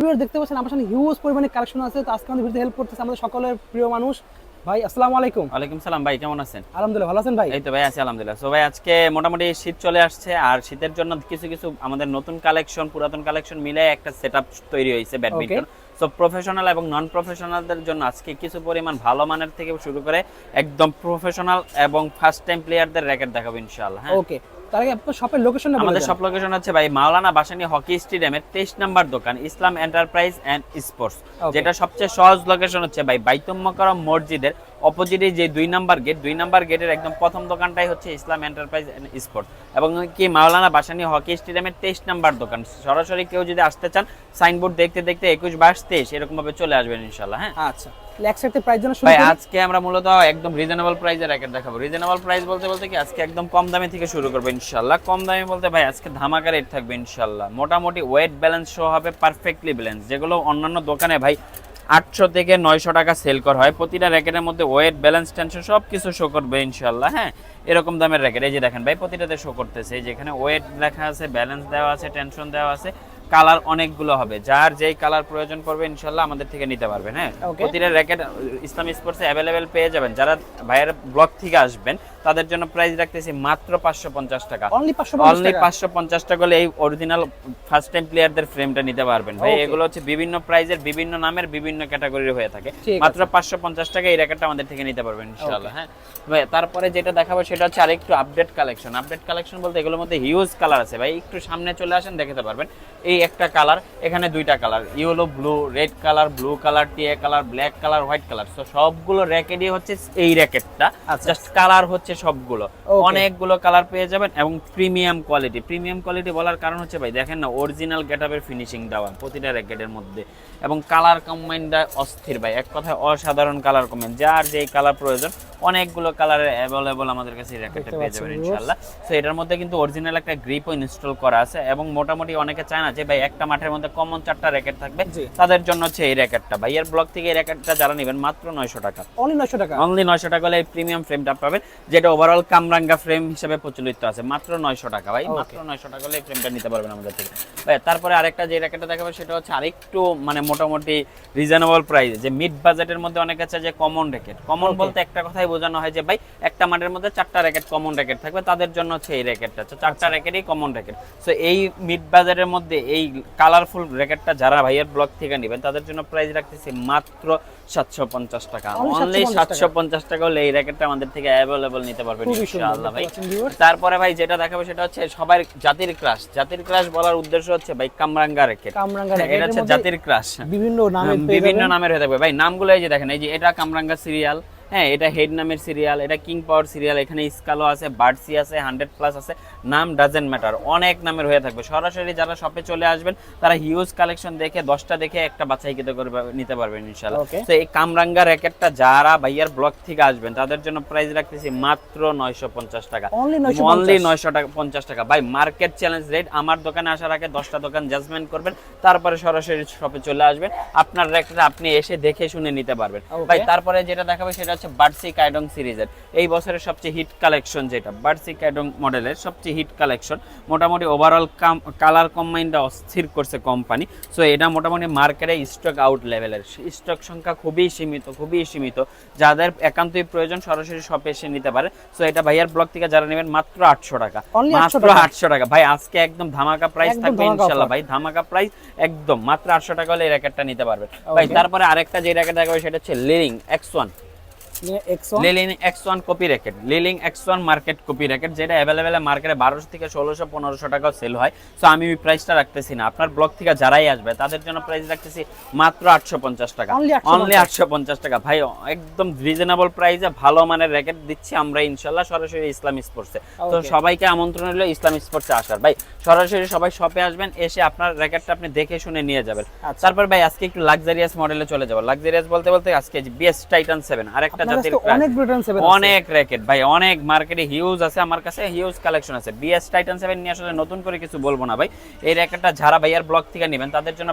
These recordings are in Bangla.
ভিউয়ার দেখতে পাচ্ছেন আমার সামনে হিউজ পরিমাণে কালেকশন আছে তো আজকে আমাদের ভিডিওতে হেল্প করতেছে আমাদের সকলের প্রিয় মানুষ। ভাই আসসালামু আলাইকুম। ওয়ালাইকুম সালাম ভাই কেমন আছেন? আলহামদুলিল্লাহ ভালো আছেন ভাই? এই তো ভাই আছি আলহামদুলিল্লাহ। সো ভাই আজকে মোটামুটি শীত চলে আসছে আর শীতের জন্য কিছু কিছু আমাদের নতুন কালেকশন পুরাতন কালেকশন মিলে একটা সেটআপ তৈরি হয়েছে ব্যাডমিন্টন সো প্রফেশনাল এবং নন প্রফেশনালদের জন্য আজকে কিছু পরিমাণ ভালো মানের থেকে শুরু করে একদম প্রফেশনাল এবং ফার্স্ট টাইম প্লেয়ারদের র্যাকেট দেখাবো ইনশাআল্লাহ হ্যাঁ? ওকে তার আগে আপনার শপের লোকেশনটা বলে আমাদের। সব লোকেশন হচ্ছে ভাই মাওলানা বাসানি হকি স্টেডিয়ামের তেইশ নাম্বার দোকান ইসলাম এন্টারপ্রাইজ এন্ড স্পোর্টস। যেটা সবচেয়ে সহজ লোকেশন হচ্ছে ভাই বাইতুম মকরম মসজিদের অপোজিটে যে দুই নাম্বার গেট দুই নাম্বার গেটের একদম প্রথম দোকানটাই হচ্ছে ইসলাম এন্টারপ্রাইজ এন্ড স্পোর্টস। এবং কি মাওলানা বাসানি হকি স্টেডিয়ামের তেইশ নাম্বার দোকান সরাসরি কেউ যদি আসতে চান সাইনবোর্ড দেখতে দেখতে একুশ বাইশ তেইশ এরকম ভাবে চলে আসবেন ইনশাল্লাহ হ্যাঁ? আচ্ছা। একসাথে প্রাইস জানা শুরু ভাই আজকে আমরা মূলত একদম রিজনেবল প্রাইসে র্যাকেট দেখাবো। রিজনেবল প্রাইস বলতে বলতে কি আজকে একদম কম দামে থেকে শুরু করব ইনশাল্লাহ কম দামে বলতে ভাই আজকে ধামাকা রেট থাকবে ইনশাল্লাহ মোটামুটি ওয়েট ব্যালেন্স শো হবে পারফেক্টলি ব্যালেন্স যেগুলো অন্যান্য দোকানে ভাই আটশো থেকে নয়শো টাকা সেল করা হয়। প্রতিটা র্যাকেটের মধ্যে ওয়েট ব্যালেন্স টেনশন সব কিছু শো করবে ইনশাল্লাহ হ্যাঁ? এরকম দামের র্যাকেট এই যে দেখেন ভাই প্রতিটাতে শো করতেছে। এই যেখানে ওয়েট লেখা আছে ব্যালেন্স দেওয়া আছে টেনশন দেওয়া আছে। কালার অনেকগুলো হবে। যার যেই কালার প্রয়োজন পড়বে ইনশাল্লাহ আমাদের থেকে নিতে পারবেন হ্যাঁ? প্রতিটা র্যাকেট ইসলাম স্পোর্টসে অ্যাভেলেবেল পেয়ে যাবেন। যারা ভাইয়ের ব্লক থেকে আসবেন তাদের জন্য প্রাইস রাখতেছি মাত্র পাঁচশো পঞ্চাশ টাকা। অনলি 550 অনলি টাকা? পাঁচশো পঞ্চাশ টাকা হলে এই অরিজিনাল ফার্স্ট টাইম প্লেয়ারদের ফ্রেমটা নিতে পারবেন। ভাই এগুলো হচ্ছে বিভিন্ন প্রাইজের বিভিন্ন নামের বিভিন্ন ক্যাটাগরির হয়ে থাকে। মাত্র পাঁচশো পঞ্চাশ টাকা এই র্যাকেটটা আমাদের থেকে নিতে পারবেন ইনশাআল্লাহ হ্যাঁ? ভাই তারপরে যেটা দেখাবো সেটা হচ্ছে আরেকটু আপডেট কালেকশন আপডেট কালেকশন বলতে এগুলোর মধ্যে হিউজ কালার আছে। ভাই একটু সামনে চলে আসেন দেখাতে পারবেন। এই একটা কালার এখানে দুইটা colour yellow blue red colour blue colour টিয়া colour black colour white colour তো সবগুলো র্যাকেটই হচ্ছে এই র্যাকেটটা। জাস্ট কালার হচ্ছে সবগুলো। অনেকগুলো কালার পেয়ে যাবেন এবং প্রিমিয়াম কোয়ালিটি প্রিমিয়াম কোয়ালিটি বলার কারণ হচ্ছে ভাই দেখেন না অরিজিনাল গেটআপের ফিনিশিং দেওয়া প্রতিটা র্যাকেটের মধ্যে। এবং কালার কম্বাইনটা অস্থির ভাই। এক কথায় অসাধারণ কালার কম্বাইন যার যেই কালার প্রয়োজন অনেকগুলো কালারের অ্যাভেলেবল আমাদের কাছে দেখতে পেয়ে যাবেন। ইনশাআল্লাহ। তো এটার মধ্যে কিন্তু অরিজিনাল একটা গ্রিপও ইনস্টল করা আছে এবং মোটামুটি অনেকে চায় না যে ভাই একটা মাঠের মধ্যে কমন চারটা র্যাকেট থাকবে তাদের জন্য হচ্ছে এই র্যাকেটটা ভাইয়ের ব্লক থেকে এই র্যাকেটটা যারা নেবেন মাত্র নয়শো টাকা। অনলি 900 টাকা? অনলি নয়শো টাকা হলে প্রিমিয়াম ফ্রেমটা পাবেন যেটা ওভারঅল কামরাঙ্গা ফ্রেম হিসেবে প্রচলিত আছে। মাত্র নয়শো টাকা ভাই। মাত্র নয়শো টাকা হলে এই ফ্রেমটা নিতে পারবেন আমাদের থেকে। ভাই তারপরে আরেকটা যে র্যাকেটটা দেখাবো সেটা হচ্ছে আরেকটু মানে মোটামুটি রিজনেবল প্রাইস যে মিড বাজেটের মধ্যে অনেক আছে যে কমন র্যাকেট কমন বলতে একটা কথাই বোঝানো হয় যে ভাই একটা মাঠের মধ্যে চারটা র্যাকেট কমন র্যাকেট থাকবে তাদের জন্য হচ্ছে এই র্যাকেটটা তো চারটা র্যাকেটই কমন র্যাকেট সো এই মিড বাজারের মধ্যে এই কালারফুল র্যাকেটটা যারা ভাইয়ের ব্লক থেকে নেবেন তাদের জন্য প্রাইস রাখতেছি মাত্র সাতশো পঞ্চাশ টাকা। অনলি সাতশো পঞ্চাশ টাকা। হলে এই র্যাকেটটা আমাদের থেকে অ্যাভেলেবল নিতে পারবেন ইনশাআল্লাহ ভাই। তারপরে ভাই যেটা দেখাবো সেটা হচ্ছে সবার জাতির ক্রাশ জাতির ক্রাশ বলার উদ্দেশ্য হচ্ছে ভাই কামরাঙ্গা র্যাকেট কামরাঙ্গা এটা হচ্ছে জাতির ক্রাশ বিভিন্ন নামে বিভিন্ন নামের হয়ে থাকবে। ভাই নামগুলো এই যে দেখেন এই যে এটা কামরাঙ্গা সিরিয়াল হ্যাঁ এটা হেড নামের সিরিয়াল এটা কিং পাওয়ার সিরিয়াল এখানে স্কালো আছে বার্ডসি আছে হান্ড্রেড প্লাস আছে নাম ডাজেন্ট ম্যাটার অনেক নামের হয়ে থাকবে। সরাসরি যারা শপে চলে আসবেন তারা হিউজ কালেকশন দেখে দশটা দেখে একটা বাছাইকৃত করে নিতে পারবেন ইনশাল্লাহ তো এই কামরাঙ্গা র্যাকেটটা যারা ভাইয়ার ব্লক থেকে আসবেন তাদের জন্য প্রাইস রাখতেছি মাত্র নয়শো পঞ্চাশ টাকা। অনলি নয়শো টাকা পঞ্চাশ টাকা। ভাই মার্কেট চ্যালেঞ্জ রেট আমার দোকানে আসার আগে দশটা দোকান জাজমেন্ট করবেন তারপরে সরাসরি শপে চলে আসবেন। আপনার র্যাকটা আপনি এসে দেখে শুনে নিতে পারবেন। ভাই তারপরে যেটা দেখাবে সেটা হচ্ছে বার্সি কাইডং সিরিজের। এই বছরের সবচেয়ে হিট কালেকশন যেটা বার্সি কাইডং মডেলের সবচেয়ে হিট কালেকশন মোটামুটি ওভারঅল কালার কম্বাইনটা অস্থির করছে কোম্পানি সো এটা মোটামুটি মার্কেটে স্টক আউট লেভেলের স্টক সংখ্যা খুবই সীমিত খুবই সীমিত। যাদের একান্তই প্রয়োজন সরাসরি শপে এসে নিতে পারে। সো এটা ভাইয়ার ব্লক থেকে যারা নেবেন মাত্র আটশো টাকা। মাত্র আটশো টাকা। ভাই আজকে একদম ধামাকা প্রাইস থাকবে ইনশাল্লাহ ভাই ধামাকা প্রাইস একদম। মাত্র আটশো টাকা হলে এই র্যাকেটটা নিতে পারবেন। ভাই তারপরে আরেকটা যে র্যাকেট দেখাবে সেটা হচ্ছে Li Ning X one X1 Li Ning X one copy racket Li Ning X one market copy racket যেটা অ্যাভেলেবেল মার্কেটে বারোশো থেকে ষোলোশো পনেরোশো টাকাও সেল হয়। সো আমি ওই প্রাইসটা রাখতেছি না। আপনার থেকে যারাই আসবে তাদের জন্য প্রাইস রাখতেছি মাত্র আটশো পঞ্চাশ টাকা। অনলি আটশো পঞ্চাশ। টাকা। ভাই একদম রিজনেবল প্রাইসে ভালো মানের র্যাকেট দিচ্ছি আমরা ইনশাল্লাহ সরাসরি ইসলাম স্পোর্টসে তো সবাইকে আমন্ত্রণ হলো ইসলাম স্পোর্টসে আসার। ভাই সরাসরি সবাই শপে আসবেন এসে আপনার র্যাকেটটা আপনি দেখে শুনে নিয়ে যাবেন। আচ্ছা। তারপর ভাই আজকে একটু লাক্সারিয়াস মডেলে চলে যাব। লাক্সারিয়াস বলতে বলতে আজকে বিএস টাইটান সেভেন আরেকটা আপনার জাতির কাছে crash। অনেক ব্রিটেন 7 অনেক র্যাকেট ভাই অনেক মার্কেটে হিউজ আছে আমার কাছে হিউজ কালেকশন আছে। বিএস টাইটান সেভেন নিয়ে আসলে নতুন করে কিছু বলব না ভাই। এই র্যাকেটটা যারা ভাইয়ার ব্লক থেকে নেবেন তাদের জন্য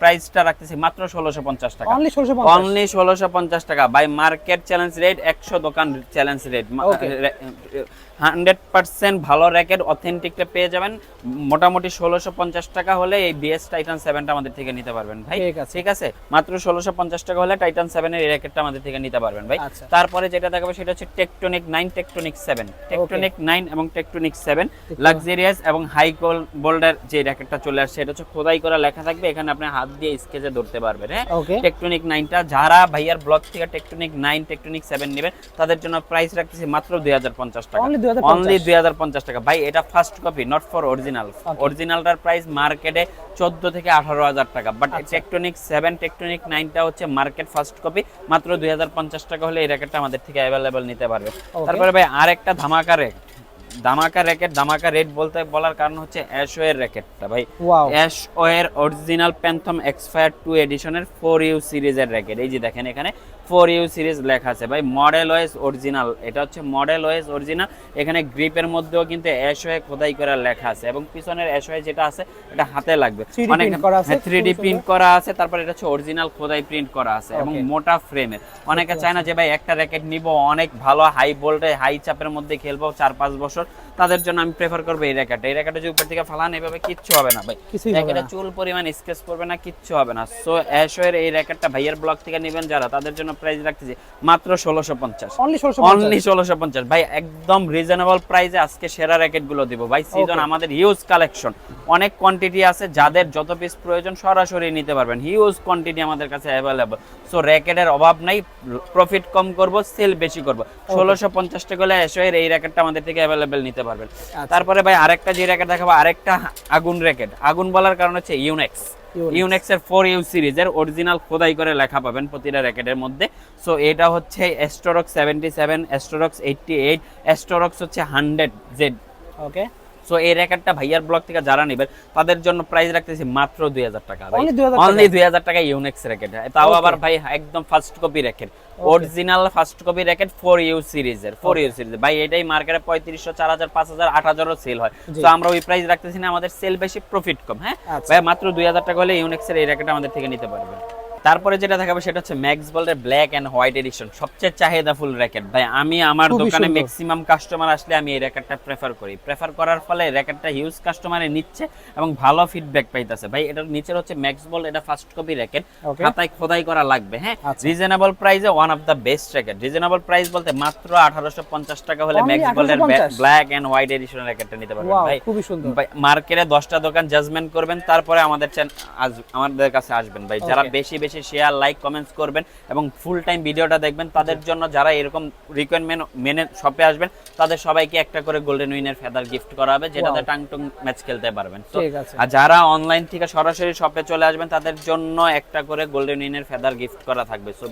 প্রাইসটা রাখতেছি মাত্র ষোলোশো পঞ্চাশ টাকা। অনলি 1650 অনলি ষোলোশো পঞ্চাশ টাকা। ভাই মার্কেট চ্যালেঞ্জ রেট একশো দোকান চ্যালেঞ্জ রেট. হান্ড্রেড পার্সেন্ট ভালো র্যাকেট অথেন্টিকটা পেয়ে যাবেন। মোটামুটি ষোলোশো পঞ্চাশ টাকা হলে এই বিএস টাইটান সেভেনটা আমাদের থেকে নিতে পারবেন ভাই। ঠিক আছে। ঠিক আছে? মাত্র ষোলোশো পঞ্চাশ টাকা হলে টাইটান সেভেনের এই র্যাকেটটা আমাদের থেকে নিতে পারবেন ভাই। আচ্ছা। তারপরে যেটা দেখাবো সেটা হচ্ছে Tectonic nine Tectonic seven. Tectonic nine এবং টেকটনিক সেভেন। লাক্সারিয়াস এবং হাই বোল্ডার যে র্যাকেটটা চলে আসছে এটা হচ্ছে খোদাই করা লেখা থাকবে। এখানে আপনি হাত দিয়ে স্কেচে ধরতে পারবেন হ্যাঁ? টেকটনিক নাইনটা যারা ভাইয়ার ব্লক থেকে টেকটনিক নাইন টেকটনিক সেভেন নেবেন তাদের জন্য প্রাইস রাখতেছি মাত্র দুই হাজার পঞ্চাশ টাকা। 2050 অনলি দুই হাজার পঞ্চাশ টাকা। ভাই এটা first copy not for original অরিজিনালটার price মার্কেটে চোদ্দ থেকে আঠারো হাজার টাকা। বাট। টেকটনিক সেভেন টেকটনিক নাইনটা হচ্ছে মার্কেট ফার্স্ট কপি মাত্র দুই হাজার পঞ্চাশ টাকা হলে এই র্যাকেটটা আমাদের থেকে অ্যাভেলেবেল নিতে পারবে। তারপরে ভাই আরেকটা ধামাকা র্যাকেট ধামাকা র্যাকেট ধামাকা রেট বলতে বলার কারণ হচ্ছে অ্যাশোয়ের র্যাকেটটা ভাই। Ashaway original Phantom expire two এডিশনের four U সিরিজের র্যাকেট এই যে দেখেন এখানে ফোর ইউ সিরিজ লেখা আছে। ভাই মডেল ওয়েস অরিজিনাল এটা হচ্ছে মডেল ওয়েস অরিজিনাল এখানে গ্রিপের মধ্যেও কিন্তু অ্যাশ ওয়ে খোদাই করা লেখা আছে এবং পিছনের অ্যাশ যেটা আছে এটা হাতে লাগবে। 3D print করা আছে, থ্রি ডি প্রিন্ট করা আছে তারপর এটা হচ্ছে অরিজিনাল খোদাই প্রিন্ট করা আছে এবং. মোটা ফ্রেমের অনেকে চায় না যে ভাই একটা র্যাকেট নিব অনেক ভালো হাই ভোল্টে হাই চাপের মধ্যে খেলব চার পাঁচ বছর। তাদের জন্য আমি প্রেফার করব এই র্যাকেট এই র্যাকেটে যদি উপর থেকে ফালান এভাবে কিচ্ছু হবে না ভাই। না। চুল পরিমাণ স্কেচ পড়বে না কিচ্ছু হবে না। সো অ্যাশোয়ের এই র্যাকেটটা ভাইয়ের ব্লক থেকে নেবেন যারা তাদের জন্য প্রাইস রাখতেছি মাত্র ষোলোশো পঞ্চাশ। অনলি ষোলোশো পঞ্চাশ। ভাই একদম রিজনেবল প্রাইসে আজকে সেরা র্যাকেটগুলো দিব। ভাই সিজন আমাদের হিউজ কালেকশন অনেক কোয়ান্টিটি আছে যাদের যত পিস প্রয়োজন সরাসরি নিতে পারবেন। হিউজ কোয়ান্টিটি আমাদের কাছে অ্যাভেলেবল সো র্যাকেটের অভাব নাই প্রফিট কম করব সেল বেশি করব। ষোলোশো পঞ্চাশ টাকা হলে এসোয়ের এই র্যাকেটটা আমাদের থেকে অ্যাভেলেবেল নিতে পারবেন। আচ্ছা। তারপরে ভাই আরেকটা যে র্যাকেট দেখাবো আরেকটা আগুন র্যাকেট আগুন বলার কারণ হচ্ছে ইউনেক্স। ইউনেক্স এর ফোর ইউ সিরিজের অরিজিনাল খোদাই করে লেখা পাবেন প্রতিটা র্যাকেটের মধ্যে। সো এটা হচ্ছে Astrox seventy seven Astrox eighty eight Astrox হচ্ছে হান্ড্রেড জেড ওকে সো এই র্যাকেটটা ভাইয়ার ব্লক থেকে যারা নেবেন তাদের জন্য প্রাইস রাখতেছি মাত্র দুই হাজার টাকা Only 2000 টাকা? অনলি দুই হাজার টাকা ইউনেক্স র্যাকেট তাও আবার ভাই একদম first copy racket original first copy racket four U সিরিজের ফোর ইউ সিরিজের ভাই এটাই মার্কেটে পঁয়ত্রিশশো চার হাজার পাঁচ হাজার আট হাজারও সেল হয়। তো আমরা ওই প্রাইস রাখতেছি না আমাদের সেল বেশি প্রফিট কম হ্যাঁ? আচ্ছা। ভাই মাত্র দুই হাজার টাকা হলে ইউনেক্সের এই র্যাকেট আমাদের থেকে নিতে পারবেন। তারপরে যেটা দেখাবো সেটা হচ্ছে ম্যাক্স বলের ব্ল্যাক এন্ড হোয়াইট এডিশন সবচেয়ে চাহিদাফুল র্যাকেট ভাই আমি আমার দোকানে ম্যাক্সিমাম কাস্টমার আসলে আমি এই র্যাকেটটা প্রেফার করি। প্রেফার করার ফলে র্যাকেটটা হিউজ কাস্টমারে নিচ্ছে এবং ভালো ফিডব্যাক পাইতেছে। ভাই এটার নিচের হচ্ছে ম্যাক্স বল এটা ফার্স্ট কপি র্যাকেট খাতায় খোদাই করা লাগবে হ্যাঁ। রিজনেবল প্রাইসে one of the best racket reasonable price বলতে মাত্র আঠারোশো পঞ্চাশ টাকা হলে ম্যাক্স বলের 1850? ব্ল্যাক এন্ড হোয়াইট এডিশন র্যাকেটটা নিতে পারবেন। ভাই খুবই সুন্দর। ভাই মার্কেটে দশটা দোকান জাজমেন্ট করবেন তারপরে আমাদের আমাদের কাছে আসবেন। ভাই যারা Okay. বেশি বেশি শেয়ার লাইক কমেন্টস করবেন এবং ফুল টাইম ভিডিওটা দেখবেন। তাদের জন্য যারা এরকম রিকোয়ারমেন্ট মেনে শপে আসবেন তাদের সবাইকে একটা করে গোল্ডেন উইনের ফেদার গিফট করা হবে যেটাতে Wow. টাং টুং ম্যাচ খেলতে পারবেন। তো আর যারা অনলাইন থেকে সরাসরি শপে চলে আসবেন তাদের জন্য একটা করে গোল্ডেন উইনের ফেদার গিফট করা থাকবে। সো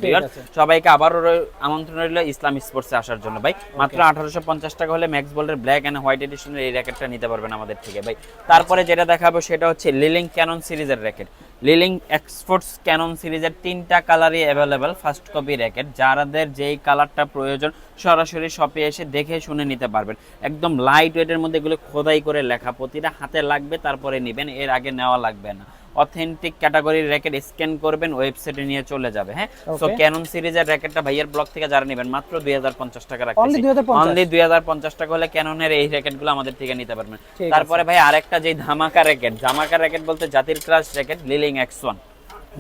সবাইকে আবারও আমন্ত্রণ রইল ইসলাম স্পোর্টসে আসার জন্য। ভাই মাত্র আঠারোশো পঞ্চাশ টাকা হলে ম্যাক্স বোল্ডের ব্ল্যাক এন্ড হোয়াইট এডিশনের এই র্যাকেটটা নিতে পারবেন আমাদের থেকে ভাই। তারপরে যেটা দেখাবো সেটা হচ্ছে লিলিং ক্যানন সিরিজের racket Li Ning exports Cannon সিরিজের তিনটা কালারই অ্যাভেলেবেল ফার্স্ট কপি র্যাকেট যারাদের যেই কালারটা প্রয়োজন, সরাসরি শপে এসে দেখে শুনে নিতে পারবেন। একদম লাইট ওয়েটের মধ্যে এগুলো খোদাই করে লেখা। প্রতিটা হাতে লাগবে, তারপরে নেবেন। এর আগে নেওয়া লাগবে না। অথেন্টিক ক্যাটাগরি র্যাকেট স্ক্যান করবেন ওয়েবসাইটে নিয়ে চলে যাবে হ্যাঁ? সো ক্যানন সিরিজের র্যাকেটটা ভাইয়ের ব্লক থেকে যারা নেবেন মাত্র দুই হাজার পঞ্চাশ টাকা রাখছি অনলি 2050? অনলি দুই হাজার পঞ্চাশ টাকা হলে ক্যাননের এই র্যাকেটগুলো আমাদের থেকে নিতে পারবেন। তারপরে ভাই আরেকটা যে ধামাকা র্যাকেট ধামাকা র্যাকেট বলতে জাতির crush racket Li Ning X one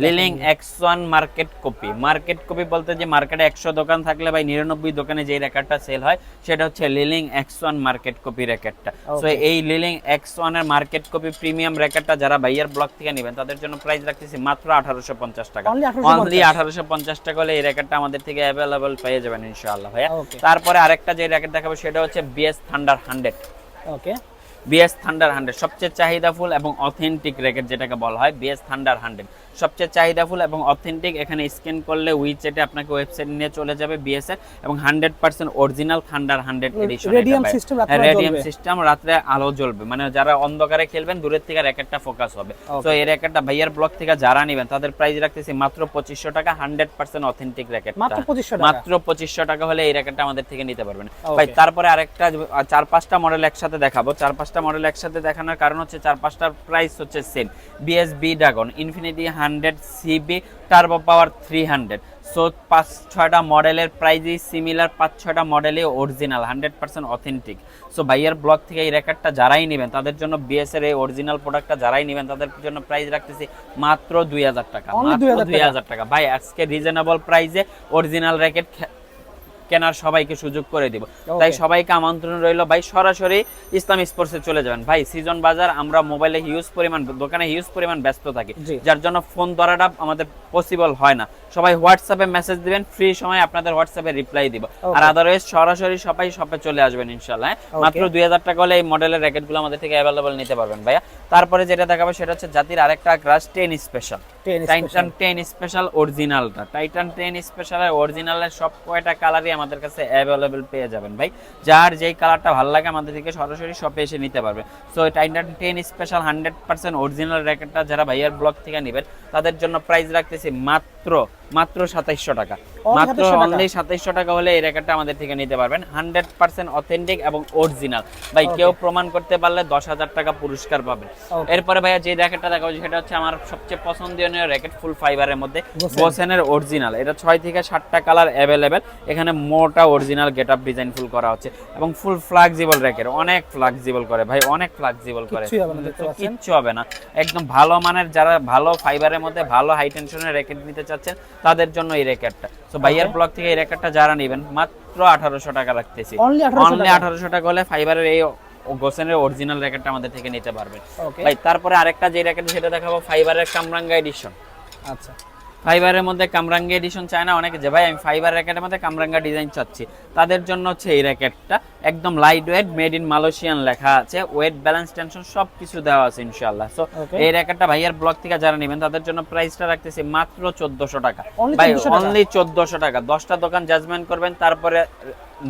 Li Ning X one market copy. Market copy বলতে যে মার্কেটে একশো দোকান থাকলে ভাই নিরানব্বই দোকানে যে র্যাকেটটা সেল হয় সেটা হচ্ছে Li Ning X one market copy র্যাকেটটা so এই লিলিং এক্স ওয়ানের মার্কেট কপি প্রিমিয়াম র্যাকেটটা যারা ভাইয়ার ব্লক থেকে নেবেন তাদের জন্য প্রাইস রাখতেছি মাত্র আঠারোশো পঞ্চাশ টাকা। অনলি আঠারোশো পঞ্চাশ। টাকা হলে এই র্যাকেটটা আমাদের থেকে অ্যাভেলেবল পেয়ে যাবেন ইনশাআল্লাহ ভাইয়া. তারপরে আরেকটা যে র্যাকেট দেখাবো সেটা হচ্ছে BS Thunder hundred okay BS Thunder hundred সবচেয়ে চাহিদাফুল এবং অথেন্টিক র্যাকেট যেটাকে বলা হয় বিএস থান্ডার হান্ড্রেড সবচেয়ে চাহিদাফুল এবং অথেন্টিক এখানে স্ক্যান করলে উইচেটে আপনাকে ওয়েবসাইট নিয়ে চলে যাবে বিএস এর এবং hundred percent original Thunder hundred edition radium system রাত্রে আলো জ্বলবে। মানে যারা অন্ধকারে খেলবেন দূরের থেকে র্যাকেটটা ফোকাস হবে. তো এই র্যাকেটটা ভাইয়ার ব্লক থেকে যারা নেবেন তাদের প্রাইস রাখতেছি মাত্র পঁচিশশো টাকা হান্ড্রেড পার্সেন্ট অথেন্টিক র্যাকেট মাত্র 2500 মাত্র পঁচিশশো টাকা হলে এই র্যাকেটটা আমাদের থেকে নিতে পারবেন। ভাই তারপরে আরেকটা চার পাঁচটা মডেল একসাথে দেখাবো। চার পাঁচটা মডেল একসাথে দেখানোর কারণ হচ্ছে চার পাঁচটার প্রাইস হচ্ছে same BSB Dragon Infinity hundred CB Turbo Power three hundred so পাঁচ ছয়টা মডেলের প্রাইজই সিমিলার পাঁচ ছয়টা মডেলই original hundred percent authentic so ভাইয়ার ব্লগ থেকে এই রেকর্ডটা যারাই নেবেন তাদের জন্য বিএসএর এই অরিজিনাল প্রোডাক্টটা যারাই নেবেন তাদের জন্য প্রাইস রাখতেছি মাত্র দুই হাজার টাকা মাত্র 2000 দুই হাজার টাকা। ভাই আজকে রিজনেবল প্রাইসে অরিজিনাল র্যাকেট কেনার সবাইকে সুযোগ করে দিব। তাই সবাইকে আমন্ত্রণ রইল। ভাই সরাসরি ইসলাম স্পোর্টসে চলে যাবেন। ভাই সিজন বাজার আমরা মোবাইলে হিউজ পরিমাণ দোকানে হিউজ পরিমাণ ব্যস্ত থাকি। যার জন্য ফোন ধরাটা আমাদের পসিবল হয় না। সবাই হোয়াটসঅ্যাপে মেসেজ দিবেন ফ্রি সময় আপনাদের হোয়াটসঅ্যাপে রিপ্লাই দিব। আর আদারওয়াইজ সরাসরি সবাই শপে চলে আসবেন ইনশাল্লাহ হ্যাঁ? মাত্র দুই হাজার টাকা হলে এই মডেলের র্যাকেটগুলো আমাদের থেকে অ্যাভেলেবল নিতে পারবেন ভাইয়া। তারপরে যেটা দেখাবো সেটা হচ্ছে জাতির আরেকটা crush ten special Titan. Ten special অরিজিনালটা টাইটান টেন স্পেশাল অরিজিনালের সব কয়টা কালারই আমাদের কাছে অ্যাভেলেবেল পেয়ে যাবেন ভাই। যার যেই কালারটা ভালো লাগে আমাদের থেকে সরাসরি শপে এসে নিতে পারবে। So Titan ten special hundred percent original র্যাকেটটা যারা ভাইয়ার ব্লক থেকে নেবেন, তাদের জন্য প্রাইস রাখতেছি মাত্র মাত্র সাতাইশশো টাকা। মাত্র অনলি সাতাইশশো টাকা হলে এই র্যাকেটটা আমাদের থেকে নিতে পারবেন। হান্ড্রেড পার্সেন্ট অথেন্টিক এবং অরিজিনাল। ভাই কেউ প্রমাণ করতে পারলে দশ হাজার টাকা পুরস্কার পাবেন। এরপরে ভাইয়া যে র্যাকেটটা দেখাবো সেটা হচ্ছে আমার সবচেয়ে পছন্দনীয় র্যাকেট ফুল ফাইবারের মধ্যে। গোসেন। গোসেনের অরিজিনাল। এটা ছয় থেকে সাতটা কালার অ্যাভেলেবেল এখানে মোটা original get up design full করা হচ্ছে এবং ফুল ফ্লাক্সিবল র্যাকেট অনেক ফ্লাক্সিবল করে ভাই অনেক ফ্লাক্সিবল করে। কিচ্ছু হবে না। একদম ভালো মানের যারা ভালো ফাইবারের মধ্যে ভালো হাই টেনশনের র্যাকেট নিতে চাচ্ছেন তাদের জন্য এই র্যাকেটটা। সো ভাইয়ার ব্লক থেকে এই র্যাকেটটা যারা নেবেন মাত্র আঠারোশো টাকা রাখতেছি Only 1800 অনলি? আঠারোশো টাকা হলে ফাইবারের এই গোসেনের অরিজিনাল র্যাকেটটা আমাদের থেকে নিতে পারবেন। ভাই তারপরে আরেকটা যে র্যাকেট সেটা দেখাবো ফাইবারের কামরাঙ্গা এডিশন আচ্ছা। ফাইবারের মধ্যে কামরাঙ্গা এডিশন চায় না অনেকে যে ভাই আমি ফাইবার র্যাকেটের মধ্যে কামরাঙ্গা ডিজাইন চাচ্ছি। তাদের জন্য হচ্ছে এই র্যাকেটটা একদম light weight made in Malaysian লেখা আছে। ওয়েট ব্যালেন্স টেনশন সব কিছু দেওয়া আছে ইনশাআল্লাহ। সো. এই র্যাকেটটা ভাইয়ার ব্লক থেকে যারা নেবেন তাদের জন্য প্রাইসটা রাখতেছি মাত্র চোদ্দশো টাকা। ভাই অনলি চোদ্দশো টাকা। দশটা দোকান জাজমেন্ট করবেন তারপরে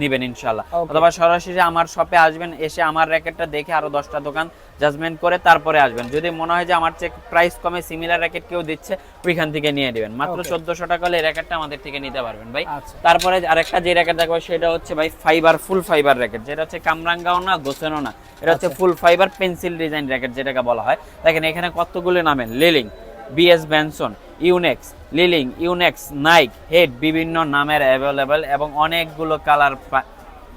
নিবেন ইনশাআল্লাহ। Okay. অথবা সরাসরি আমার শপে আসবেন এসে আমার র্যাকেটটা দেখে আরও দশটা দোকান জাজমেন্ট করে তারপরে আসবেন। যদি মনে হয় যে আমার চেয়ে প্রাইস কমে সিমিলার র্যাকেট কেউ দিচ্ছে ওইখান থেকে নিয়ে নেবেন। মাত্র চোদ্দশো টাকা হলে র্যাকেটটা আমাদের থেকে নিতে পারবেন ভাই। আচ্ছা। তারপরে আরেকটা যে র্যাকেট দেখব সেটা হচ্ছে ভাই ফাইবার ফুল ফাইবার র্যাকেট যেটা হচ্ছে কামরাঙ্গাও না গোসেনও না। এটা হচ্ছে। Full fibre pencil design racket যেটাকে বলা হয়। দেখেন এখানে কতগুলো নামেন? Li Ning BS Benson Yonex Li Ning Yonex Nike Head বিভিন্ন নামের অ্যাভেলেবেল এবং অনেকগুলো কালার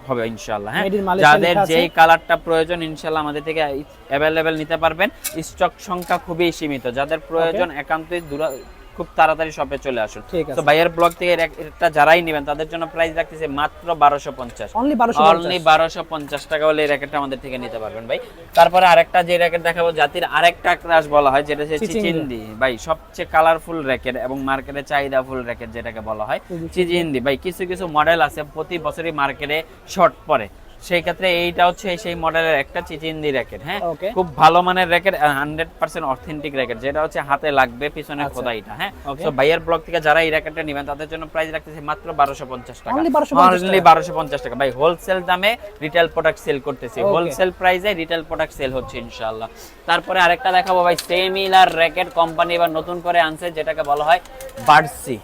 হবে ইনশাল্লাহ হ্যাঁ? যাদের যেই কালারটা প্রয়োজন ইনশাল্লাহ আমাদের থেকে অ্যাভেলেবেল নিতে পারবেন। স্টক সংখ্যা খুবই সীমিত যাদের প্রয়োজন একান্তই দূরা খুব তাড়াতাড়ি শপে চলে আসুন। তো ভাইয়ের ব্লগ থেকে একটা যারাই নেবেন তাদের জন্য প্রাইস রাখতেছে মাত্র বারোশো পঞ্চাশ। অনলি বারোশো পঞ্চাশ। টাকা হলে এই র্যাকেটটা আমাদের থেকে নিতে পারবেন ভাই। তারপরে আরেকটা যে র্যাকেট দেখাবো জাতির আরেকটা ক্রাশ বলা হয় যেটা হচ্ছে। চিচিন্দি ভাই সবচেয়ে কালারফুল র্যাকেট এবং মার্কেটে চাহিদা ফুল র্যাকেট যেটাকে বলা হয়। চিচিন্দি ভাই কিছু কিছু মডেল আছে প্রতি বছরই মার্কেটে শর্ট পড়ে সেই ক্ষেত্রে এইটা হচ্ছে সেই মডেলের একটা চিচিন্দি র্যাকেট হ্যাঁ? খুব ভালো মানের racket hundred percent authentic racket যেটা হচ্ছে হাতে লাগবে পিছনে আচ্ছা। খোদাইটা হ্যাঁ? তো ভাইয়ের ব্লগ থেকে যারা এই র্যাকেটটা নেবেন তাদের জন্য প্রাইস রাখতেছে মাত্র বারোশো পঞ্চাশ টাকা। অনলি বারোশো পঞ্চাশ টাকা। ভাই হোলসেল দামে রিটেল প্রোডাক্ট সেল করতেছি। হোলসেল প্রাইসে রিটেল প্রোডাক্ট সেল হচ্ছে ইনশাল্লাহ তারপরে আরেকটা দেখাবো ভাই সেমিলার র্যাকেট কোম্পানি এবার নতুন করে আনছে যেটাকে বলা হয় বার্সি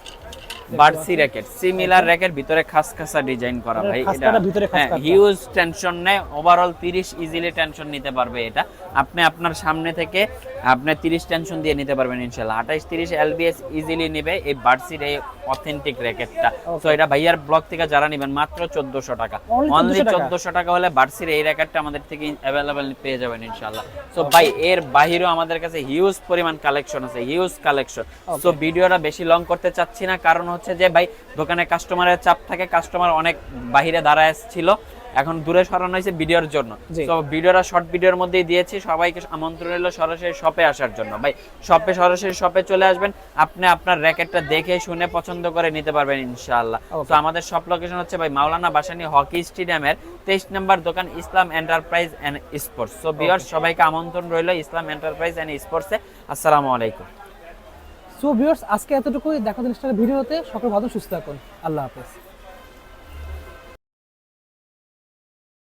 বার্সি র্যাকেট সিমিলার র্যাকেট ভিতরে খাসখাসা ডিজাইন করা ভাই খাসকাটা ভিতরে হিউজ টেনশন নেয় ওভারঅল 30 ইজিলি টেনশন নিতে পারবে এটা। আপনি আপনার সামনে থেকে আপনি 30 টেনশন দিয়ে নিতে পারবেন ইনশাআল্লাহ। 28 30 এলবিএস ইজিলি নেবে এই বার্সির এই অথেন্টিক র্যাকেটটা. তো এটা ভাইয়ার ব্লগ থেকে যারা নেবেন মাত্র 1400 টাকা। অনলি 1400 টাকা? 1400 টাকা হলে বার্সির এই র্যাকেটটা আমাদের থেকে অ্যাভেলেবল পেয়ে যাবেন ইনশাআল্লাহ। সো ভাই এর বাহিরেও আমাদের কাছে হিউজ পরিমাণ কালেকশন আছে হিউজ কালেকশন সো ভিডিওটা বেশি লং করতে চাচ্ছি না কারণ হচ্ছে যে ভাই দোকানে কাস্টমারের চাপ থাকে কাস্টমার অনেক বাহিরে দাঁড়ায় ছিল এখন দূরে সরানো হয়েছে ভিডিওর জন্য। তো ভিডিওটা শর্ট ভিডিওর মধ্যেই দিয়েছি সবাইকে আমন্ত্রণ রইল সরাসরি শপে আসার জন্য। ভাই শপে সরাসরি শপে চলে আসবেন আপনি আপনার র্যাকেটটা দেখে শুনে পছন্দ করে নিতে পারবেন ইনশাআল্লাহ। তো আমাদের শপ লোকেশন হচ্ছে ভাই মাওলানা বাসানি হকি স্টেডিয়ামের তেইশ নম্বর দোকান ইসলাম এন্টারপ্রাইজ এন্ড স্পোর্টস তো বিয়ার সবাইকে আমন্ত্রণ রইল ইসলাম এন্টারপ্রাইজ এন্ড স্পোর্টসে আসসালামু আলাইকুম। সো ভিউয়ার্স আজকে এতটুকুই। দেখা জিনিসটা ভিডিওতে। সকল ভালো সুস্থ থাকুন। আল্লাহ হাফেজ।